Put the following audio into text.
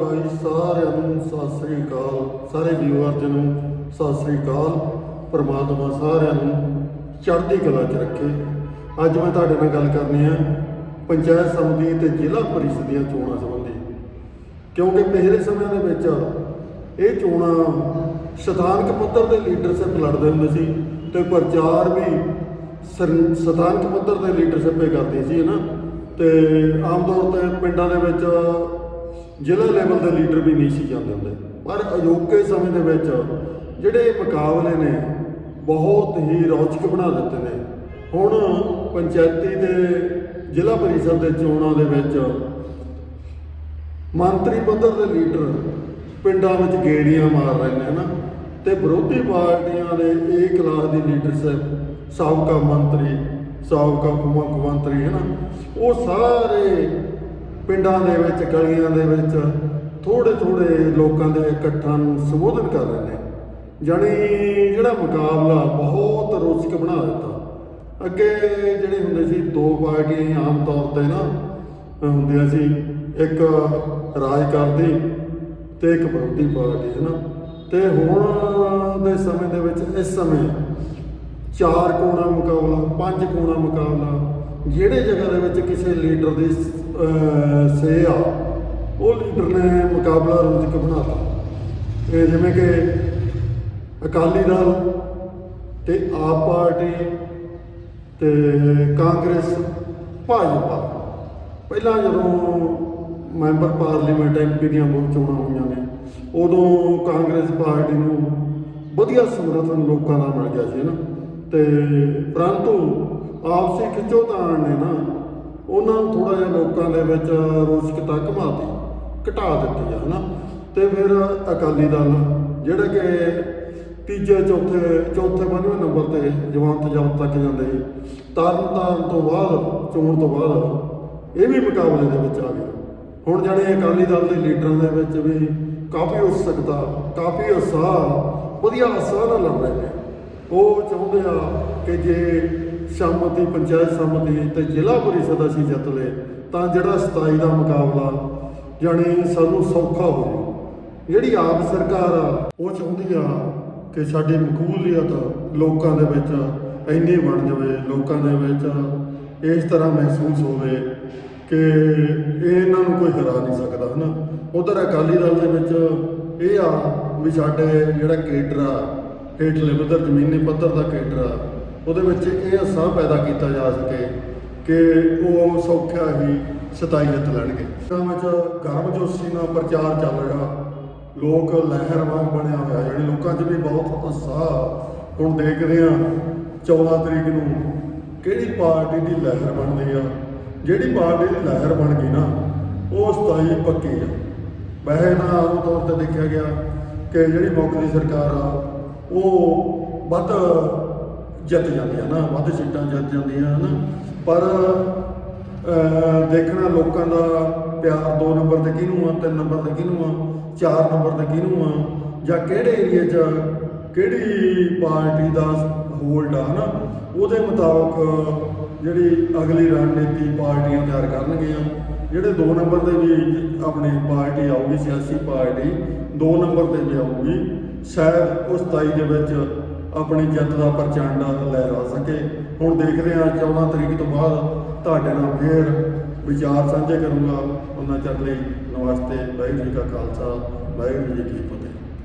ਬਾਈ ਸਾਰਿਆਂ ਨੂੰ ਸਤਿ ਸ੍ਰੀ ਅਕਾਲ। ਸਾਰੇ ਵਿਊਅਰਜ਼ ਨੂੰ ਸਤਿ ਸ੍ਰੀ ਅਕਾਲ। ਪਰਮਾਤਮਾ ਸਾਰਿਆਂ ਨੂੰ ਚੜ੍ਹਦੀ ਕਲਾ 'ਚ ਰੱਖੇ। ਅੱਜ ਮੈਂ ਤੁਹਾਡੇ ਨਾਲ ਗੱਲ ਕਰਨੀ ਹੈ ਪੰਚਾਇਤ ਸਮਿਤੀ ਤੇ ਜ਼ਿਲ੍ਹਾ ਪਰਿਸ਼ਦ ਦੀਆਂ ਚੋਣਾਂ ਸੰਬੰਧੀ। ਕਿਉਂਕਿ ਪਿਛਲੇ ਸਮਿਆਂ ਦੇ ਵਿੱਚ ਇਹ ਚੋਣਾਂ ਸਥਾਨਕ ਪੱਧਰ ਦੇ ਲੀਡਰਸ਼ਿਪ ਲੜਦੇ ਹੁੰਦੇ ਸੀ ਤੇ ਪ੍ਰਚਾਰ ਵੀ ਸਥਾਨਕ ਪੱਧਰ ਦੇ ਲੀਡਰਸ਼ਿਪ ਹੀ ਕਰਦੀ ਸੀ ਨਾ? ਤੇ ਆਮ ਤੌਰ ਤੇ ਪਿੰਡਾਂ ਦੇ ਵਿੱਚ ਜ਼ਿਲ੍ਹਾ ਲੈਵਲ ਦੇ ਲੀਡਰ ਵੀ ਨਹੀਂ ਸੀ ਜਾਂਦੇ ਹੁੰਦੇ। ਪਰ ਅਜੋਕੇ ਸਮੇਂ ਦੇ ਵਿੱਚ ਜਿਹੜੇ ਮੁਕਾਬਲੇ ਨੇ, ਬਹੁਤ ਹੀ ਰੌਚਕ ਬਣਾ ਦਿੱਤੇ ਨੇ। ਹੁਣ ਪੰਚਾਇਤੀ ਤੇ ਜ਼ਿਲ੍ਹਾ ਪਰਿਸ਼ਦ ਦੇ ਚੋਣਾਂ ਦੇ ਵਿੱਚ ਮੰਤਰੀ ਪੱਧਰ ਦੇ ਲੀਡਰ ਪਿੰਡਾਂ ਵਿੱਚ ਗੇੜੀਆਂ ਮਾਰ ਰਹੇ ਨੇ ਨਾ ਤੇ ਵਿਰੋਧੀ ਪਾਰਟੀਆਂ ਦੇ ਏ ਕਲਾਸ ਦੀ ਲੀਡਰਸ਼ਿਪ ਸਾਬਕਾ ਮੰਤਰੀ, ਸਾਬਕਾ ਮੁੱਖ ਮੰਤਰੀ ਹੈ ਨਾ ਉਹ ਸਾਰੇ ਪਿੰਡਾਂ ਦੇ ਵਿੱਚ, ਗਲੀਆਂ ਦੇ ਵਿੱਚ ਥੋੜੇ ਥੋੜੇ ਲੋਕਾਂ ਦੇ ਇਕੱਠਾਂ ਨੂੰ ਸੰਬੋਧਨ ਕਰ ਰਹੇ ਨੇ। ਜਾਣੀ ਜਿਹੜਾ ਮੁਕਾਬਲਾ ਬਹੁਤ ਰੋਚਕ ਬਣਾ ਦਿੱਤਾ। ਅੱਗੇ ਜਿਹੜੇ ਹੁੰਦੇ ਸੀ, ਦੋ ਪਾਰਟੀਆਂ ਆਮ ਤੌਰ ਤੇ ਨਾ ਹੁੰਦੀਆਂ ਸੀ, ਇੱਕ ਰਾਜ ਕਰਦੀ ਤੇ ਇੱਕ ਵਿਰੋਧੀ ਪਾਰਟੀ, ਹੈ ਨਾ। ਤੇ ਹੁਣ ਦੇ ਸਮੇਂ ਦੇ ਵਿੱਚ ਇਸ ਸਮੇਂ ਚਾਰ ਕੋਣਾ ਮੁਕਾਬਲਾ, ਪੰਜ ਕੋਣਾ ਮੁਕਾਬਲਾ ਜਿਹੜੇ ਜਗ੍ਹਾ ਦੇ ਵਿੱਚ ਕਿਸੇ ਲੀਡਰ ਦੀ ਸੇ ਆ, ਉਹ ਲੀਡਰ ਨੇ ਮੁਕਾਬਲਾ ਰੋਚਕ ਬਣਾਤਾ। ਇਹ ਜਿਵੇਂ ਕਿ ਅਕਾਲੀ ਦਲ ਤੇ ਆਪ ਪਾਰਟੀ ਤੇ ਕਾਂਗਰਸ, ਭਾਜਪਾ। ਪਹਿਲਾਂ ਜਦੋਂ ਮੈਂਬਰ ਪਾਰਲੀਮੈਂਟ ਐਮਪੀ ਦੀਆਂ ਵੋਟ ਚੋਣਾਂ ਹੋਈਆਂ ਨੇ, ਉਦੋਂ ਕਾਂਗਰਸ ਪਾਰਟੀ ਨੂੰ ਵਧੀਆ ਸਮਰਥਨ ਲੋਕਾਂ ਦਾ ਮਿਲ ਗਿਆ ਸੀ ਨਾ? ਤੇ ਪਰੰਤੂ ਆਪਸੀ ਖਿੱਚੋਤਾਣ ਨੇ ਨਾ, ਉਹਨਾਂ ਨੂੰ ਥੋੜਾ ਜਿਹਾ ਲੋਕਾਂ ਦੇ ਵਿੱਚ ਰੋਸ਼ਕਤਾ ਘਮਾਤੀ, ਘਟਾ ਦਿੱਤੀ ਆ ਨਾ ਤੇ ਫਿਰ ਅਕਾਲੀ ਦਲ, ਜਿਹੜਾ ਕਿ ਤੀਜੇ, ਚੌਥੇ ਚੌਥੇ ਪੰਜਵੇਂ ਨੰਬਰ ਤੇ ਜਵਾਨ ਜਬਤ ਤੱਕ ਜਾਂਦੇ ਸੀ ਤਰਨ ਤਾਰਨ ਤੋਂ ਬਾਅਦ, ਚੋਣ ਤੋਂ ਬਾਅਦ ਇਹ ਵੀ ਮੁਕਾਬਲੇ ਦੇ ਵਿੱਚ ਆ ਗਿਆ ਹੁਣ ਜਾਣੇ ਅਕਾਲੀ ਦਲ ਦੇ ਲੀਡਰਾਂ ਦੇ ਵਿੱਚ ਵੀ ਕਾਫੀ ਉਤਸੁਕਤਾ, ਕਾਫੀ ਉਤਸ਼ਾਹ, ਵਧੀਆ ਉਤਸ਼ਾਹ ਨਾਲ ਲੜ ਰਹੇ ਨੇ। ਉਹ ਚਾਹੁੰਦੇ ਆ ਕਿ ਜੇ ਸੰਮਤੀ, ਪੰਚਾਇਤ ਸੰਮਤੀ ਤੇ ਜ਼ਿਲ੍ਹਾ ਪਰਿਸ਼ਦ ਅਸੀਂ ਜਿੱਤ ਲਏ, ਤਾਂ ਜਿਹੜਾ 27 ਦਾ ਮੁਕਾਬਲਾ ਜਾਣੀ ਸਾਨੂੰ ਸੌਖਾ ਹੋਵੇ। ਜਿਹੜੀ ਆਪ ਸਰਕਾਰ ਆ, ਉਹ ਚਾਹੁੰਦੀ ਆ ਕਿ ਸਾਡੀ ਮਕਬੂਲੀਅਤ ਲੋਕਾਂ ਦੇ ਵਿੱਚ ਇੰਨੀ ਬਣ ਜਾਵੇ, ਲੋਕਾਂ ਦੇ ਵਿੱਚ ਇਸ ਤਰ੍ਹਾਂ ਮਹਿਸੂਸ ਹੋਵੇ ਕਿ ਇਹਨਾਂ ਨੂੰ ਕੋਈ ਹਰਾ ਨਹੀਂ ਸਕਦਾ, ਹਨਾ? ਉਧਰ ਅਕਾਲੀ ਦਲ ਦੇ ਵਿੱਚ ਇਹ ਆ ਵੀ ਸਾਡੇ ਜਿਹੜਾ ਕੇਡਰ ਆ ਹੇਠਲੇ ਪੱਧਰ ਜ਼ਮੀਨੀ ਪੱਧਰ ਦਾ ਕੇਡਰ ਆ, ਉਹਦੇ ਵਿੱਚ ਇਹ ਅਸਾਂ ਪੈਦਾ ਕੀਤਾ ਜਾ ਸਕੇ ਕਿ ਉਹ ਸੌਖਿਆ ਹੀ 27 ਲੈਣਗੇ। ਤਾਂ ਵਿੱਚ ਗਰਮਜੋਸ਼ੀ ਨਾਲ ਪ੍ਰਚਾਰ ਚੱਲ ਰਿਹਾ, ਲੋਕ ਲਹਿਰ ਵਾਂਗ ਬਣਿਆ ਹੋਇਆ, ਜਿਹੜੇ ਲੋਕਾਂ 'ਚ ਵੀ ਬਹੁਤ ਉਤਸ਼ਾਹ ਹੁਣ ਦੇਖਦੇ ਆ 14 ਤਰੀਕ ਨੂੰ ਕਿਹੜੀ ਪਾਰਟੀ ਦੀ ਲਹਿਰ ਬਣਦੀ ਆ। ਜਿਹੜੀ ਪਾਰਟੀ ਦੀ ਲਹਿਰ ਬਣ ਗਈ ਨਾ, ਉਹ 27 ਪੱਕੀ ਆ। ਵੈਸੇ ਨਾ ਆਮ ਤੌਰ ਤੇ ਦੇਖਿਆ ਗਿਆ ਕਿ ਜਿਹੜੀ ਮੁੱਖਦੀ ਸਰਕਾਰ ਆ ਉਹ ਵੱਧ ਜਿੱਤ ਜਾਂਦੇ ਆ ਨਾ, ਵੱਧ ਸੀਟਾਂ ਜਿੱਤ ਜਾਂਦੀਆਂ ਹਨ ਪਰ ਦੇਖਣਾ ਲੋਕਾਂ ਦਾ ਪਿਆਰ 2 ਨੰਬਰ ਤੇ ਕਿਹਨੂੰ ਆ 3 ਨੰਬਰ ਤੇ ਕਿਹਨੂੰ ਆ 4 ਨੰਬਰ ਤੇ ਕਿਹਨੂੰ ਆ, ਜਾਂ ਕਿਹੜੇ ਏਰੀਆ 'ਚ, ਕਿਹੜੀ ਪਾਰਟੀ ਦਾ ਹੋਲਡ ਆ ਨਾ, ਉਹਦੇ ਮੁਤਾਬਕ ਜਿਹੜੀ ਅਗਲੀ ਰਣਨੀਤੀ ਪਾਰਟੀਆਂ ਤਿਆਰ ਕਰਨਗੀਆਂ। ਜਿਹੜੇ 2 ਨੰਬਰ ਤੇ ਵੀ ਆਪਣੀ ਪਾਰਟੀ ਆਊਗੀ, ਸਿਆਸੀ ਪਾਰਟੀ 2 ਨੰਬਰ ਤੇ ਵੀ ਆਊਗੀ ਸ਼ਾਇਦ ਉਸ 27 ਦੇ ਵਿੱਚ ਆਪਣੀ ਜਿੱਤ ਦਾ ਪ੍ਰਚੰਡ ਲਹਿਰਾ ਸਕੇ। ਹੁਣ ਦੇਖਦੇ ਹਾਂ 14 ਤਰੀਕ ਤੋਂ ਬਾਅਦ ਤੁਹਾਡੇ ਨਾਲ ਫੇਰ ਵਿਚਾਰ ਸਾਂਝੇ ਕਰੂੰਗਾ। ਉਹਨਾਂ ਚਿਰ ਲਈ ਨਮਸਤੇ ਵਾਹਿਗੁਰੂ ਜੀ ਕਾ ਖਾਲਸਾ, ਵਾਹਿਗੁਰੂ ਜੀ ਕੀ ਫਤਿਹ।